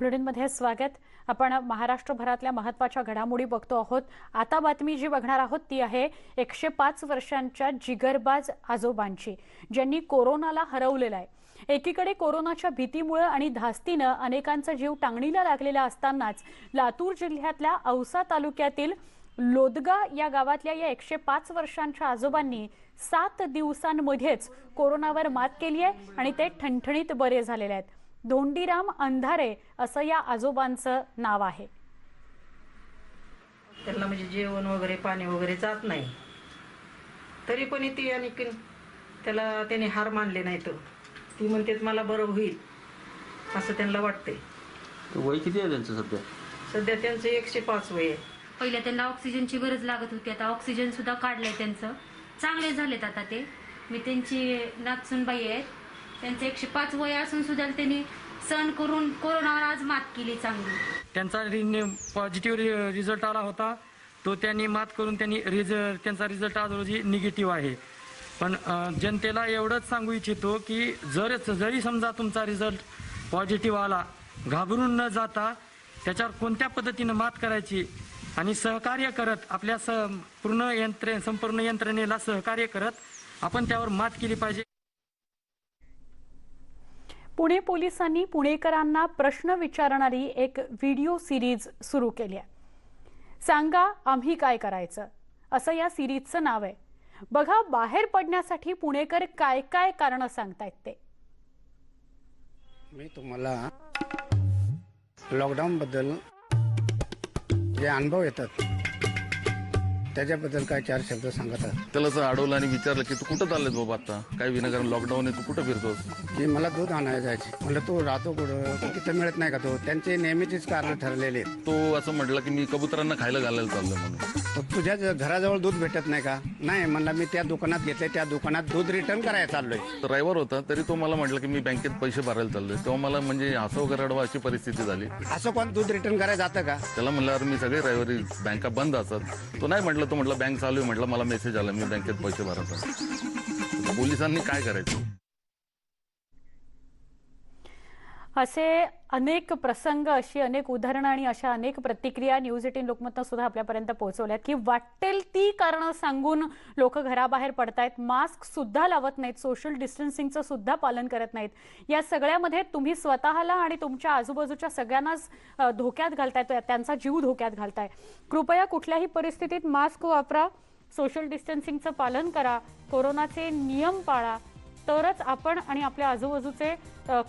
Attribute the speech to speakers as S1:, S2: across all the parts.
S1: बुलेटिनमध्ये स्वागत. आपण महाराष्ट्रभरातल्या महत्त्वाच्या घडामोडी बघतो आहोत. आता बातमी जी बघणार आहोत ती आहे एकशे पाच वर्षांच्या जिगरबाज आजोबांची ज्यांनी कोरोनाला हरवलेला आहे. एकीकडे कोरोनाच्या भीतीमुळे आणि धास्तीनं अनेकांचा जीव टांगणीला लागलेला असतानाच लातूर जिल्ह्यातल्या औसा तालुक्यातील लोदगा या गावातल्या या एकशे पाच वर्षांच्या आजोबांनी सात दिवसांमध्येच कोरोनावर मात केली आहे आणि ते ठणठणीत बरे झालेले आहेत. धोंडीराम अंधारे असं या आजोबांचं नाव आहे.
S2: त्यांना म्हणजे जेवण वगैरे पाणी वगैरे जात नाही. तरी पण ती आणि की त्याला त्याने हार मानले नाही तर ती म्हणते मला बरं होईल असं त्यांना वाटते
S3: वय किती आहे त्यांचं सध्या?
S2: सध्या त्यांचं एकशे पाच वय आहे.
S4: पहिल्या त्यांना ऑक्सिजनची गरज लागत होती. आता ऑक्सिजन सुद्धा काढलंय त्यांचं. चांगले झालेत आता ते. मी त्यांची नाचूनबाई आहेत. त्यांचं एकशे पाच वय असून सुद्धा त्यांनी सण करून कोरोनावर आज मात केली चांगली.
S5: त्यांचा पॉझिटिव्ह रिझल्ट आला होता. तो त्यांनी मात करून त्यांनी रिझल्ट त्यांचा रिझल्ट आज रोजी निगेटिव्ह आहे. पण जनतेला एवढंच सांगू इच्छितो की जर जरी समजा तुमचा रिझल्ट पॉझिटिव्ह आला घाबरून न जाता त्याच्यावर कोणत्या पद्धतीनं मात करायची आणि सहकार्य करत आपल्या स पूर्ण यंत्रे संपूर्ण यंत्रणेला सहकार्य करत आपण त्यावर मात केली पाहिजे.
S1: पुणे पोलिसांनी पुणेकरांना प्रश्न विचारणारी एक व्हिडिओ सिरीज सुरू केली आहे. सांगा आम्ही काय करायचं? असं या सिरीजचं नाव आहे. बघा बाहेर पडण्यासाठी पुणेकर काय काय कारण सांगतायत ते.
S6: मी तुम्हाला लॉकडाऊनबद्दल जे अनुभव येतात त्याच्याबद्दल काय चार शब्द सांगत आहे
S7: त्याला असं अडवलं आणि विचारलं की तू कुठं चाललेस बाबा आता? काय विनाकारण लॉकडाऊन आहे तू कुठं फिरतोस?
S6: की मला दूध आणायला जायचे म्हणलं तू राहतो कुठं? तिथं मिळत नाही का तो? त्यांचे नेहमीचीच कारण ठरलेले आहेत.
S7: तो असं म्हटलं की मी कबुतरांना खायला घालायला चाललोय म्हणून.
S6: तर तुझ्या ज- घराजवळ दूध भेटत नाही का? नाही म्हणलं मी त्या दुकानात घेतले त्या दुकानात दूध रिटर्न करायला चाललोय.
S7: तर रविवार होता तरी तो मला म्हटलं की मी बँकेत पैसे भरायला चाललोय. तेव्हा मला म्हणजे हसव रडवा अशी परिस्थिती झाली.
S6: असं कोण दूध रिटर्न करायला जातं का?
S7: त्याला म्हणलं अरे मी सगळे रविवारी बँका बंद असतात तो नाही म्हटलं तो म्हटलं बँक चालू आहे म्हटलं मला मेसेज आला मी बँकेत पैसे भरत आहे. पोलिसांनी काय करायचं?
S1: असे अनेक प्रसंग अशी अनेक उदाहरणं आणि अशा अनेक प्रतिक्रिया न्यूज एटीन लोकमतनं सुद्धा आपल्यापर्यंत पोहोचवल्यात की वाटेल ती कारणं सांगून लोक घराबाहेर पडतायत मास्क सुद्धा लावत नाहीत सोशल डिस्टन्सिंगचं सुद्धा पालन करत नाहीत. या सगळ्यामध्ये तुम्ही स्वतःला आणि तुमच्या आजूबाजूच्या सगळ्यांनाच धोक्यात घालताय त्यांचा जीव धोक्यात घालताय. कृपया कुठल्याही परिस्थितीत मास्क वापरा सोशल डिस्टन्सिंगचं पालन करा कोरोनाचे नियम पाळा तरच आपण आणि आपल्या आजूबाजूचे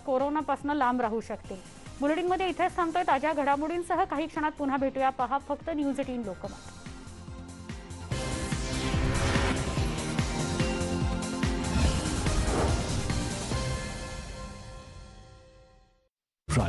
S1: कोरोनापासून लांब राहू शकतील. बुलेटिनमध्ये इथेच थांबतोय ताज्या घडामोडींसह. काही क्षणात पुन्हा भेटूया. पहा फक्त न्यूज एटीन लोकमत.